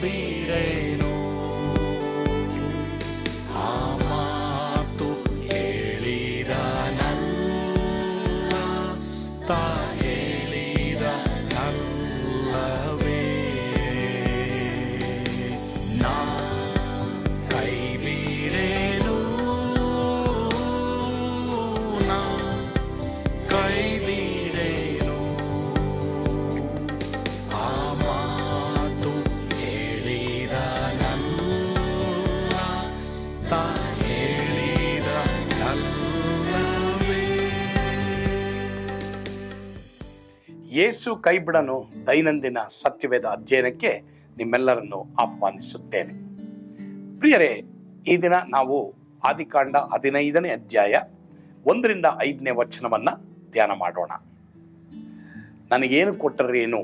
be. ಯೇಸು ಕೈಬಿಡನು ದೈನಂದಿನ ಸತ್ಯವೇದ ಅಧ್ಯಯನಕ್ಕೆ ನಿಮ್ಮೆಲ್ಲರನ್ನು ಆಹ್ವಾನಿಸುತ್ತೇನೆ. ಪ್ರಿಯರೇ, ಈ ದಿನ ನಾವು ಆದಿಕಾಂಡ ಹದಿನೈದನೇ ಅಧ್ಯಾಯ ಒಂದರಿಂದ ಐದನೇ ವಚನವನ್ನು ಧ್ಯಾನ ಮಾಡೋಣ. ನನಗೇನು ಕೊಟ್ಟರೇನು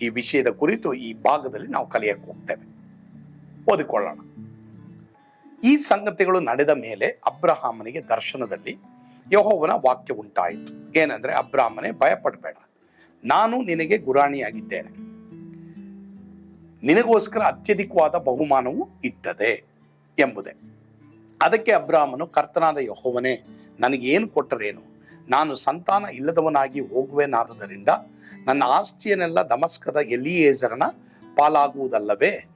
ಈ ವಿಷಯದ ಕುರಿತು ಈ ಭಾಗದಲ್ಲಿ ನಾವು ಕಲಿಯಕ್ಕೆ ಹೋಗ್ತೇವೆ. ಓದಿಕೊಳ್ಳೋಣ. ಈ ಸಂಗತಿಗಳು ನಡೆದ ಮೇಲೆ ಅಬ್ರಹಾಮನಿಗೆ ದರ್ಶನದಲ್ಲಿ ಯಹೋವನ ವಾಕ್ಯ ಉಂಟಾಯಿತು. ಏನಂದ್ರೆ, ಅಬ್ರಾಹ್ಮನೇ ಭಯಪಡಬೇಡ. ನಾನು ನಿನಗೆ ಗುರಾಣಿಯಾಗಿದ್ದೇನೆ. ನಿನಗೋಸ್ಕರ ಅತ್ಯಧಿಕವಾದ ಬಹುಮಾನವು ಇಟ್ಟದೆ ಎಂಬುದೇ. ಅದಕ್ಕೆ ಅಬ್ರಾಹ್ಮನು ಕರ್ತನಾದ ಯಹೋವನೇ, ನನಗೇನು ಕೊಟ್ಟರೇನು? ನಾನು ಸಂತಾನ ಇಲ್ಲದವನಾಗಿ ಹೋಗುವೆನಾದುದರಿಂದ ನನ್ನ ಆಸ್ತಿಯನ್ನೆಲ್ಲ ದಮಸ್ಕದ ಎಲಿಯೇಸರನ ಪಾಲಾಗುವುದಲ್ಲವೇ?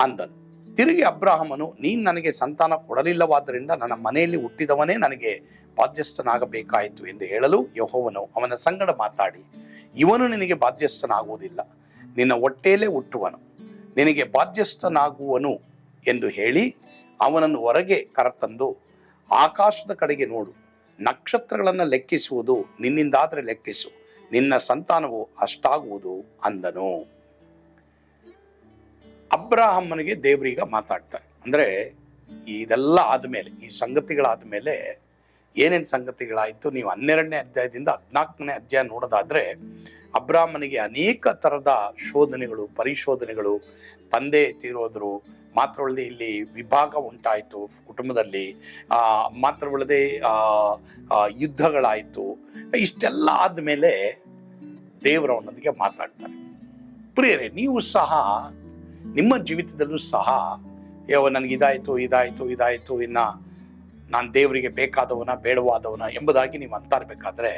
ಅಂದನು. ತಿರುಗಿ ಅಬ್ರಾಹಮನು, ನೀನು ನನಗೆ ಸಂತಾನ ಕೊಡಲಿಲ್ಲವಾದ್ದರಿಂದ ನನ್ನ ಮನೆಯಲ್ಲಿ ಹುಟ್ಟಿದವನೇ ನನಗೆ ಬಾಧ್ಯಸ್ಥನಾಗಬೇಕಾಯಿತು ಎಂದು ಹೇಳಲು ಯಹೋವನು ಅವನ ಸಂಗಡ ಮಾತಾಡಿ, ಇವನು ನಿನಗೆ ಬಾಧ್ಯಸ್ಥನಾಗುವುದಿಲ್ಲ. ನಿನ್ನ ಹೊಟ್ಟೆಯಲ್ಲೇ ಹುಟ್ಟುವನು. ನಿನಗೆ ಬಾಧ್ಯಸ್ಥನಾಗುವನು ಎಂದು ಹೇಳಿ ಅವನನ್ನು ಹೊರಗೆ ಕರೆತಂದು, ಆಕಾಶದ ಕಡೆಗೆ ನೋಡು. ನಕ್ಷತ್ರಗಳನ್ನು ಲೆಕ್ಕಿಸುವುದು ನಿನ್ನಿಂದಾದರೆ ಲೆಕ್ಕಿಸು. ನಿನ್ನ ಸಂತಾನವು ಅಷ್ಟಾಗುವುದು ಅಂದನು. ಅಬ್ರಾಹಮ್ಮನಿಗೆ ದೇವರೀಗ ಮಾತಾಡ್ತಾರೆ. ಅಂದರೆ ಇದೆಲ್ಲ ಆದಮೇಲೆ, ಈ ಸಂಗತಿಗಳಾದ ಮೇಲೆ ಏನೇನು ಸಂಗತಿಗಳಾಯಿತು, ನೀವು ಹನ್ನೆರಡನೇ ಅಧ್ಯಾಯದಿಂದ ಹದಿನಾಲ್ಕನೇ ಅಧ್ಯಾಯ ನೋಡೋದಾದರೆ ಅಬ್ರಾಹ್ಮನಿಗೆ ಅನೇಕ ಥರದ ಶೋಧನೆಗಳು, ಪರಿಶೋಧನೆಗಳು ತಂದೆ ತೀರೋದ್ರು ಮಾತ್ರವಲ್ಲದೆ ಇಲ್ಲಿ ವಿಭಾಗ ಉಂಟಾಯಿತು ಕುಟುಂಬದಲ್ಲಿ ಮಾತ್ರವಲ್ಲದೆ ಯುದ್ಧಗಳಾಯಿತು, ಇಷ್ಟೆಲ್ಲ ಆದಮೇಲೆ ದೇವರವನೊಂದಿಗೆ ಮಾತಾಡ್ತಾರೆ. ಪ್ರಿಯರೇ, ನೀವು ಸಹ ನಿಮ್ಮ ಜೀವಿತದಲ್ಲೂ ಸಹ ಯೋ ನನಗೆ ಇದಾಯಿತು ಇದಾಯಿತು ಇದಾಯಿತು, ಇನ್ನ ನಾನು ದೇವರಿಗೆ ಬೇಕಾದವನ, ಬೇಡವಾದವನ ಎಂಬುದಾಗಿ ನೀವು ಅಂತ ಇರಬೇಕಾದ್ರೆ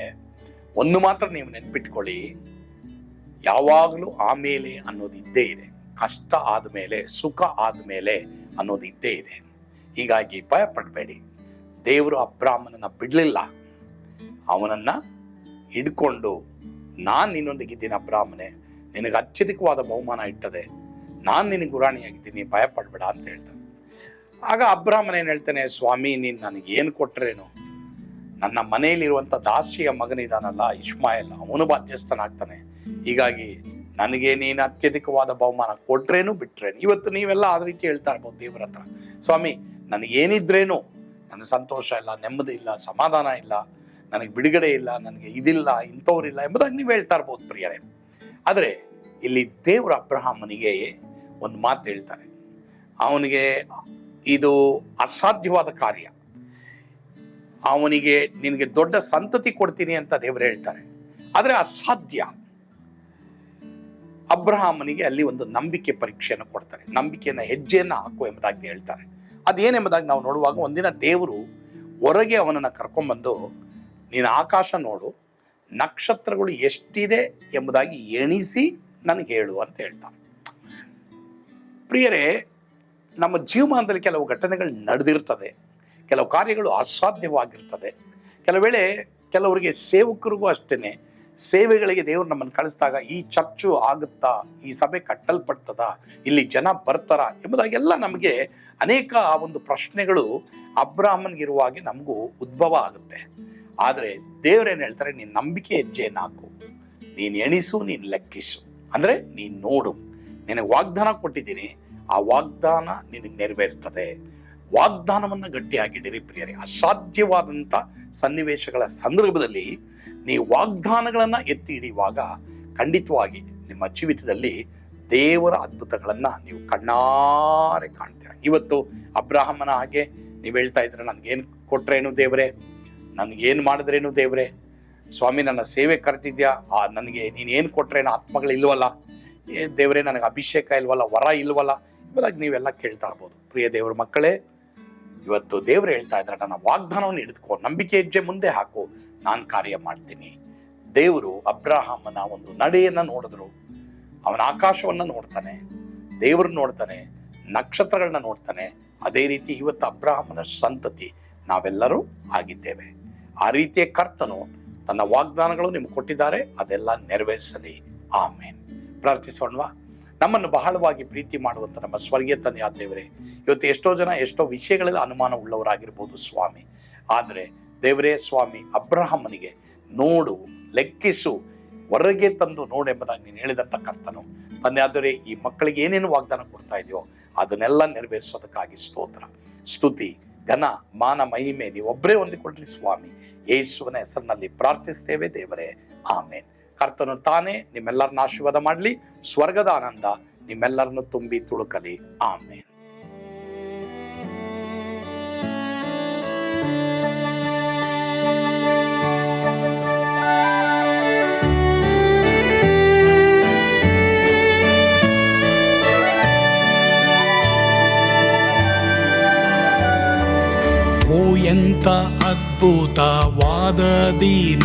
ಒಂದು ಮಾತ್ರ ನೀವು ನೆನ್ಪಿಟ್ಕೊಳ್ಳಿ, ಯಾವಾಗಲೂ ಆಮೇಲೆ ಅನ್ನೋದು ಇದ್ದೇ ಇದೆ. ಕಷ್ಟ ಆದಮೇಲೆ, ಸುಖ ಆದಮೇಲೆ ಅನ್ನೋದು ಇದ್ದೇ ಇದೆ. ಹೀಗಾಗಿ ಭಯ ಪಡಬೇಡಿ ದೇವರು ಅಬ್ರಾಹ್ಮನನ್ನು ಬಿಡಲಿಲ್ಲ. ಅವನನ್ನ ಹಿಡ್ಕೊಂಡು, ನಾನು ನಿನ್ನೊಂದಿಗಿದ್ದೀನಿ ಅಬ್ರಾಹ್ಮನೆ. ನಿನಗೆ ಅತ್ಯಧಿಕವಾದ ಬಹುಮಾನ ಇಟ್ಟದೆ ನಾನು ನಿನಗೆ ಗುರಾಣಿಯಾಗಿದ್ದೀನಿ ಭಯಪಡಬೇಡ ಅಂತ ಹೇಳ್ತಾನೆ. ಆಗ ಅಬ್ರಾಹ್ಮನ್ ಏನು ಹೇಳ್ತಾನೆ, ಸ್ವಾಮಿ, ನೀನು ನನಗೆ ಏನು ಕೊಟ್ರೇನು? ನನ್ನ ಮನೆಯಲ್ಲಿರುವಂಥ ದಾಸಿಯ ಮಗನಿದಾನಲ್ಲ ಇಸ್ಮಾಯಲ್ ಅವನು ಬಾಧ್ಯಸ್ಥನಾಗ್ತಾನೆ. ಹೀಗಾಗಿ ನನಗೆ ನೀನು ಅತ್ಯಧಿಕವಾದ ಬಹುಮಾನ ಕೊಟ್ರೇನು ಬಿಟ್ರೇನು? ಇವತ್ತು ನೀವೆಲ್ಲ ಆ ರೀತಿ ಹೇಳ್ತಾ ಇರ್ಬೋದು ದೇವ್ರ ಹತ್ರ. ಸ್ವಾಮಿ ನನಗೇನಿದ್ರೇನು ನನಗೆ ಸಂತೋಷ ಇಲ್ಲ, ನೆಮ್ಮದಿ ಇಲ್ಲ, ಸಮಾಧಾನ ಇಲ್ಲ, ನನಗೆ ಬಿಡುಗಡೆ ಇಲ್ಲ, ನನಗೆ ಇದಿಲ್ಲ, ಇಂಥವ್ರಿಲ್ಲ ಎಂಬುದಾಗಿ ನೀವು ಹೇಳ್ತಾ ಇರ್ಬೋದು ಪ್ರಿಯರೇ. ಆದರೆ ಇಲ್ಲಿ ದೇವರ ಅಬ್ರಹಾಮನಿಗೆ ಒಂದು ಮಾತು ಹೇಳ್ತಾರೆ. ಅವನಿಗೆ ಇದು ಅಸಾಧ್ಯವಾದ ಕಾರ್ಯ. ಅವನಿಗೆ ನಿನಗೆ ದೊಡ್ಡ ಸಂತತಿ ಕೊಡ್ತೀನಿ ಅಂತ ದೇವರು ಹೇಳ್ತಾರೆ. ಆದರೆ ಅಸಾಧ್ಯ. ಅಬ್ರಹಾಮನಿಗೆ ಅಲ್ಲಿ ಒಂದು ನಂಬಿಕೆ ಪರೀಕ್ಷೆಯನ್ನು ಕೊಡ್ತಾರೆ. ನಂಬಿಕೆಯನ್ನು, ಹೆಜ್ಜೆಯನ್ನು ಹಾಕು ಎಂಬುದಾಗಿ ಹೇಳ್ತಾರೆ. ಅದೇನೆಂಬುದಾಗಿ ನಾವು ನೋಡುವಾಗ ಒಂದಿನ ದೇವರು ಹೊರಗೆ ಅವನನ್ನು ಕರ್ಕೊಂಡ್ಬಂದು, ನೀನು ಆಕಾಶ ನೋಡು, ನಕ್ಷತ್ರಗಳು ಎಷ್ಟಿದೆ ಎಂಬುದಾಗಿ ಎಣಿಸಿ ನನಗೆ ಹೇಳು ಅಂತ ಹೇಳ್ತಾರೆ. ಪ್ರಿಯರೇ, ನಮ್ಮ ಜೀವಮಾನದಲ್ಲಿ ಕೆಲವು ಘಟನೆಗಳು ನಡೆದಿರ್ತದೆ ಕೆಲವು ಕಾರ್ಯಗಳು ಅಸಾಧ್ಯವಾಗಿರ್ತದೆ ಕೆಲವು ವೇಳೆ ಕೆಲವರಿಗೆ ಸೇವಕರಿಗೂ ಅಷ್ಟೇ ಸೇವೆಗಳಿಗೆ ದೇವರು ನಮ್ಮನ್ನು ಕಳಿಸಿದಾಗ ಈ ಚರ್ಚು ಆಗುತ್ತಾ, ಈ ಸಭೆ ಕಟ್ಟಲ್ಪಡ್ತದ, ಇಲ್ಲಿ ಜನ ಬರ್ತಾರ ಎಂಬುದಾಗೆಲ್ಲ ನಮಗೆ ಅನೇಕ ಒಂದು ಪ್ರಶ್ನೆಗಳು ಅಬ್ರಾಹ್ಮನ್ಗಿರುವಾಗೆ ನಮಗೂ ಉದ್ಭವ ಆಗುತ್ತೆ. ಆದರೆ ದೇವರೇನು ಹೇಳ್ತಾರೆ, ನೀನು ನಂಬಿಕೆ ಹೆಜ್ಜೆಯನ್ನು ನಾಕು ನೀನು ಎಣಿಸು, ನೀನು ಲೆಕ್ಕಿಸು. ಅಂದರೆ ನೀನು ನೋಡು. ನಿನಗೆ ವಾಗ್ದಾನ ಕೊಟ್ಟಿದ್ದೀನಿ. ಆ ವಾಗ್ದಾನ ನಿನಗೆ ನೆರವೇರ್ತದೆ. ವಾಗ್ದಾನವನ್ನು ಗಟ್ಟಿಯಾಗಿಡಿರಿ ಪ್ರಿಯರೇ. ಅಸಾಧ್ಯವಾದಂಥ ಸನ್ನಿವೇಶಗಳ ಸಂದರ್ಭದಲ್ಲಿ ನೀವು ವಾಗ್ದಾನಗಳನ್ನು ಎತ್ತಿ ಹಿಡಿಯುವಾಗ ಖಂಡಿತವಾಗಿ ನಿಮ್ಮ ಜೀವಿತದಲ್ಲಿ ದೇವರ ಅದ್ಭುತಗಳನ್ನು ನೀವು ಕಣ್ಣಾರೆ ಕಾಣ್ತೀರ. ಇವತ್ತು ಅಬ್ರಾಹಮನ ಹಾಗೆ ನೀವು ಹೇಳ್ತಾ ಇದ್ರೆ ನನಗೇನು ಕೊಟ್ರೇನು ದೇವರೇ? ನನಗೇನು ಮಾಡಿದ್ರೇನು ದೇವರೇ? ಸ್ವಾಮಿ ನನ್ನ ಸೇವೆ ಕರೆತಿದ್ಯಾ ಆ, ನನಗೆ ನೀನು ನೀನೇನು ಕೊಟ್ರೇನು ಆತ್ಮಗಳಿಲ್ವಲ್ಲ? ಏ ದೇವರೇ, ನನಗೆ ಅಭಿಷೇಕ ಇಲ್ವಲ್ಲ, ವರ ಇಲ್ವಲ್ಲ ಇವಾಗ ನೀವೆಲ್ಲ ಕೇಳ್ತಾ ಇರ್ಬೋದು. ಪ್ರಿಯ ದೇವ್ರ ಮಕ್ಕಳೇ, ಇವತ್ತು ದೇವರು ಹೇಳ್ತಾ ಇದ್ದಾರೆ, ನನ್ನ ವಾಗ್ದಾನವನ್ನು ಹಿಡಿದುಕೋ, ನಂಬಿಕೆ ಹೆಜ್ಜೆ ಮುಂದೆ ಹಾಕು, ನಾನು ಕಾರ್ಯ ಮಾಡ್ತೀನಿ. ದೇವರು ಅಬ್ರಹಾಮನ ಒಂದು ನಡೆಯನ್ನು ನೋಡಿದ್ರು. ಅವನ ಆಕಾಶವನ್ನ ನೋಡ್ತಾನೆ, ದೇವ್ರನ್ನ ನೋಡ್ತಾನೆ, ನಕ್ಷತ್ರಗಳನ್ನ ನೋಡ್ತಾನೆ. ಅದೇ ರೀತಿ ಇವತ್ತು ಅಬ್ರಹಾಮನ ಸಂತತಿ, ನಾವೆಲ್ಲರೂ ಆಗಿದ್ದೇವೆ. ಆ ರೀತಿಯ ಕರ್ತನು ತನ್ನ ವಾಗ್ದಾನಗಳು ನಿಮ್ಗೆ ಕೊಟ್ಟಿದ್ದಾರೆ, ಅದೆಲ್ಲ ನೆರವೇರಿಸಲಿ. ಆಮೇನ್. ಪ್ರಾರ್ಥಿಸೋಣವಾ? ನಮ್ಮನ್ನು ಬಹಳವಾಗಿ ಪ್ರೀತಿ ಮಾಡುವಂಥ ನಮ್ಮ ಸ್ವರ್ಗೀಯ ತಂದೆಯ ದೇವರೇ, ಇವತ್ತು ಎಷ್ಟೋ ಜನ ಎಷ್ಟೋ ವಿಷಯಗಳಲ್ಲಿ ಅನುಮಾನ ಉಳ್ಳವರಾಗಿರ್ಬೋದು ಸ್ವಾಮಿ. ಆದರೆ ದೇವರೇ, ಸ್ವಾಮಿ, ಅಬ್ರಹಾಮನಿಗೆ ನೋಡು, ಲೆಕ್ಕಿಸು, ಹೊರಗೆ ತಂದು ನೋಡೆಂಬುದಾಗಿ ನೀನು ಹೇಳಿದಂಥ ಕರ್ತನು. ತಂದೆ ಆದರೆ ಈ ಮಕ್ಕಳಿಗೆ ಏನೇನು ವಾಗ್ದಾನ ಕೊಡ್ತಾ ಇದೆಯೋ ಅದನ್ನೆಲ್ಲ ನೆರವೇರಿಸೋದಕ್ಕಾಗಿ ಸ್ತೋತ್ರ. ಸ್ತುತಿ, ಘನ, ಮಾನ, ಮಹಿಮೆ, ನೀವೊಬ್ಬರೇ ಹೊಂದಿಕೊಳ್ಳ್ರಿ ಸ್ವಾಮಿ. ಯೇಸುವನ ಹೆಸರಿನಲ್ಲಿ ಪ್ರಾರ್ಥಿಸ್ತೇವೆ ದೇವರೇ. ಆಮೇನ್. ಕರ್ತನು ತಾನೇ ನಿಮ್ಮೆಲ್ಲರನ್ನ ಆಶೀರ್ವಾದ ಮಾಡಲಿ ಸ್ವರ್ಗದ ಆನಂದ ನಿಮ್ಮೆಲ್ಲರನ್ನು ತುಂಬಿ ತುಳುಕಲಿ. ಆಮೇಲೆ ಎಂತ ಅದ್ಭುತವಾದ ದಿನ.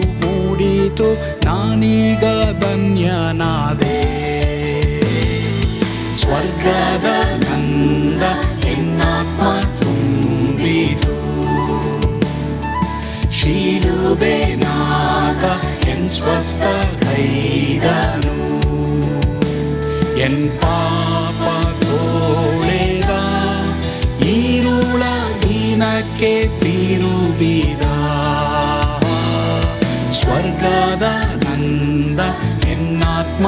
ನುಡಿತು ನಾನೀಗ ಧನ್ಯನಾದೆ ಸ್ವರ್ಗದ ನಂದ ನಿನ್ನಾತ್ಮ ತುಂಬಿತು ಶೀಲುಬೆ ನಾಗ ಎನ್ ಸ್ವಸ್ಥ ಕೈದನು என் பாப தோழேதா ஈருள தீனக்கே தீருபிதா ನಂದ ಎನ್ನಾತ್ಮ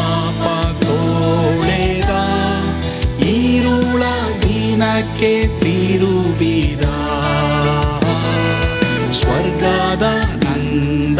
ദിനಕ್ಕೆ ತಿರುಬಿದ ಸ್ವರ್ಗದ ನಂದ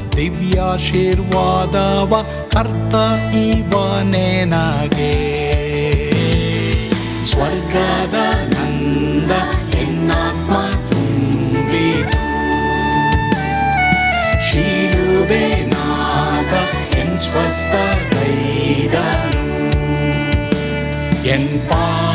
ದಿವ್ಯಾಶೀರ್ವಾದವ, ಕರ್ತ ಇವನೇ ನನಗೆ ಸ್ವರ್ಗದ ನಂದ ಹೆಣ್ಣಾತ್ಮ ತುಂಬಿತು. ಶಿಲುಬೆ ನಾಗ ಎನ್ ಸ್ವಸ್ಥ ಕೈದನು. ಎನ್ ಪಾ